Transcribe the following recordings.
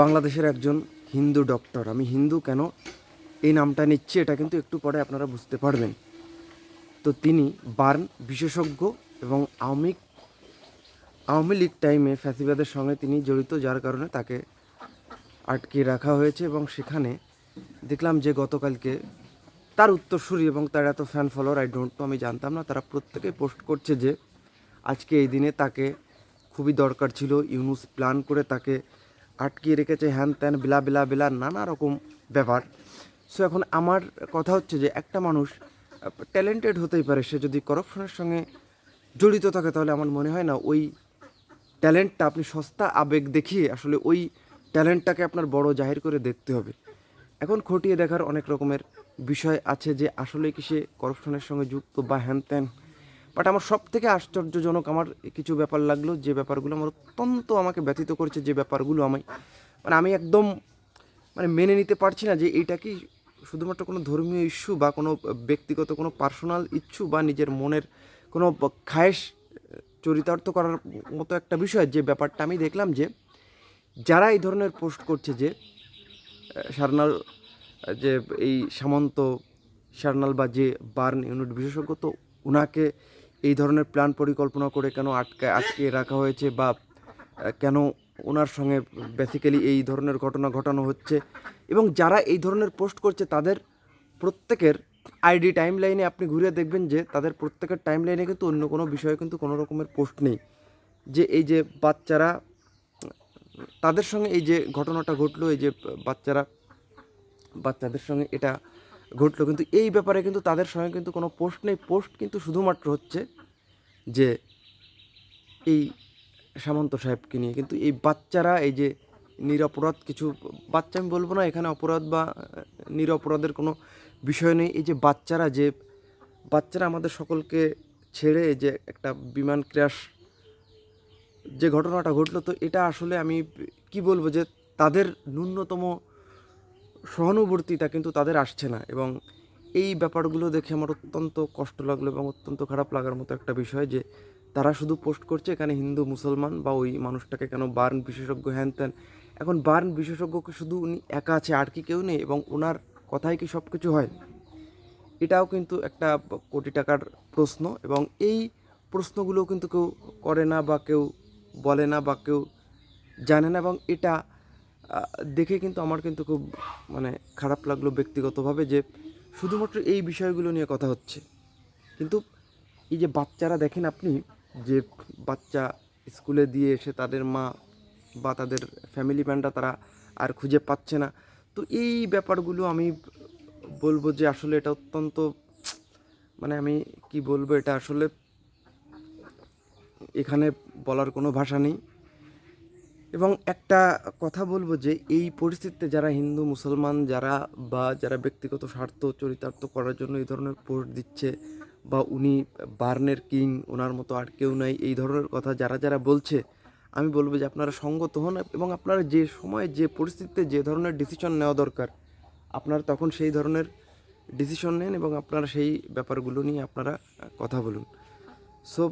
বাংলাদেশের একজন হিন্দু ডক্টর। আমি হিন্দু কেন এই নামটা নিচ্ছি এটা কিন্তু একটু পরে আপনারা বুঝতে পারবেন। তো তিনি বার্ন বিশেষজ্ঞ এবং আওয়ামী আওয়ামী লীগ টাইমে ফ্যাসিবাদের সঙ্গে তিনি জড়িত, যার কারণে তাকে আটকে রাখা হয়েছে এবং সেখানে দেখলাম যে গতকালকে তার উত্তরসূরি এবং তার এত fan follower I don't know আমি জানতাম না, তারা প্রত্যেকে পোস্ট করছে যে আজকে এই দিনে তাকে খুবই দরকার ছিল, ইউনুস প্ল্যান করে তাকে আটকিয়ে রেখেছে, হ্যান ত্যান, বিলা বিলা বিলা, নানা রকম ব্যাপার। সো এখন আমার কথা হচ্ছে যে, একটা মানুষ ট্যালেন্টেড হতেই পারে, সে যদি করাপশনের সঙ্গে জড়িত থাকে, তাহলে আমার মনে হয় না ওই ট্যালেন্টটা আপনি সস্তা আবেগ দেখিয়ে আসলে ওই ট্যালেন্টটাকে আপনার বড় জাহির করে দেখতে হবে। এখন খটিয়ে দেখার অনেক রকমের বিষয় আছে যে, আসলে কি সে করপশনের সঙ্গে যুক্ত বা হ্যান ত্যান বাট আমার সব থেকে আশ্চর্যজনক আমার কিছু ব্যাপার লাগল, যে ব্যাপারগুলো আমার অত্যন্ত আমাকে ব্যথিত করেছে, যে ব্যাপারগুলো আমি মানে আমি একদম মানে মেনে নিতে পারছি না যে এইটা কি শুধুমাত্র কোনো ধর্মীয় ইস্যু বা কোনো ব্যক্তিগত কোনো পার্সোনাল ইচ্ছু বা নিজের মনের কোনো খায়েশ চরিতার্থ করার মতো একটা বিষয়, যে ব্যাপারটা আমি দেখলাম যে যারা এই ধরনের পোস্ট করছে যে সারনাল, যে এই সামন্ত সারনাল বা যে বার্ন ইউনিট বিশেষজ্ঞ, তো ওনাকে এই ধরনের প্ল্যান পরিকল্পনা করে কেন আটকে আটকে রাখা হয়েছে বা কেন ওনার সঙ্গে বেসিক্যালি এই ধরনের ঘটনা ঘটানো হচ্ছে? এবং যারা এই ধরনের পোস্ট করছে, তাদের প্রত্যেকের আইডি টাইম লাইনে আপনি ঘুরে দেখবেন যে, তাদের প্রত্যেকের টাইম লাইনে কিন্তু অন্য কোনো বিষয়ে কিন্তু কোনো রকমের পোস্ট নেই। যে এই যে বাচ্চারা, তাদের সঙ্গে এই যে ঘটনাটা ঘটলো, এই যে বাচ্চারা, বাচ্চাদের সঙ্গে এটা ঘটলো। কিন্তু এই ব্যাপারে কিন্তু তাদের সঙ্গে কিন্তু কোনো পোস্ট নেই। পোস্ট কিন্তু শুধুমাত্র হচ্ছে যে এই সামন্ত সাহেবকে নিয়ে। কিন্তু এই বাচ্চারা, এই যে নিরপরাধ কিছু, বাচ্চা আমি বলব না, এখানে অপরাধ বা নিরপরাধের কোনো বিষয় নেই। এই যে বাচ্চারা যে বাচ্চারা আমাদের সকলকে ছেড়ে যে একটা বিমান ক্র্যাশ যে ঘটনাটা ঘটলো, তো এটা আসলে আমি কি বলব যে তাদের ন্যূনতম সহানুভূতিটা কিন্তু তাদের আসছে না এবং এই ব্যাপারগুলো দেখে আমার অত্যন্ত কষ্ট লাগল এবং অত্যন্ত খারাপ লাগার মতো একটা বিষয় যে তারা শুধু পোস্ট করছে এখানে হিন্দু, মুসলমান বা ওই মানুষটাকে কেন বার্ন বিশেষজ্ঞ হ্যান ত্যান। এখন বার্ন বিশেষজ্ঞকে শুধু উনি একা আছে, আর কি কেউ নেই এবং ওনার কথাই কি সব কিছু হয়? এটাও কিন্তু একটা কোটি টাকার প্রশ্ন এবং এই প্রশ্নগুলো কিন্তু কেউ করে না বা কেউ বলে না বা কেউ জানে না এবং এটা দেখে কিন্তু আমার কিন্তু খুব মানে খারাপ লাগল ব্যক্তিগতভাবে যে শুধুমাত্র এই বিষয়গুলো নিয়ে কথা হচ্ছে। কিন্তু এই যে বাচ্চারা দেখেন আপনি, যে বাচ্চা স্কুলে দিয়ে এসে তাদের মা বা তাদের ফ্যামিলি ম্যানরা তারা আর খুঁজে পাচ্ছে না। তো এই ব্যাপারগুলো আমি বলব যে আসলে এটা অত্যন্ত মানে আমি কি বলব, এটা আসলে এখানে বলার কোনো ভাষা নেই। এবং একটা কথা বলব যে এই পরিস্থিতিতে যারা হিন্দু, মুসলমান, যারা বা যারা ব্যক্তিগত স্বার্থ চরিতার্থ করার জন্য এই ধরনের পোস্ট দিচ্ছে বা উনি বার্নের কিং, ওনার মতো আর কেউ নাই, এই ধরনের কথা যারা যারা বলছে, আমি বলব যে আপনারা সঙ্গত হন এবং আপনারা যে সময় যে পরিস্থিতিতে যে ধরনের ডিসিশন নেওয়া দরকার, আপনারা তখন সেই ধরনের ডিসিশন নেন এবং আপনারা সেই ব্যাপারগুলো নিয়ে আপনারা কথা বলুন। সো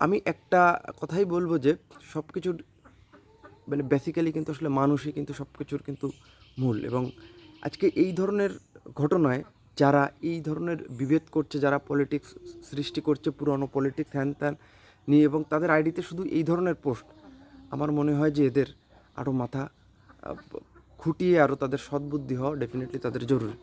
আমি একটা কথাই বলব যে সব কিছুর মানে বেসিক্যালি কিন্তু আসলে মানুষই কিন্তু সব কিছুর কিন্তু মূল এবং আজকে এই ধরনের ঘটনায় যারা এই ধরনের বিভেদ করছে, যারা পলিটিক্স সৃষ্টি করছে, পুরনো পলিটিক্স হ্যান ত্যান নিয়ে এবং তাদের আইডিতে শুধু এই ধরনের পোস্ট আমার মনে হয় যে এদের আরও মাথা খুঁটিয়ে আরও তাদের সদ্বুদ্ধি হওয়া ডেফিনেটলি তাদের জরুরি।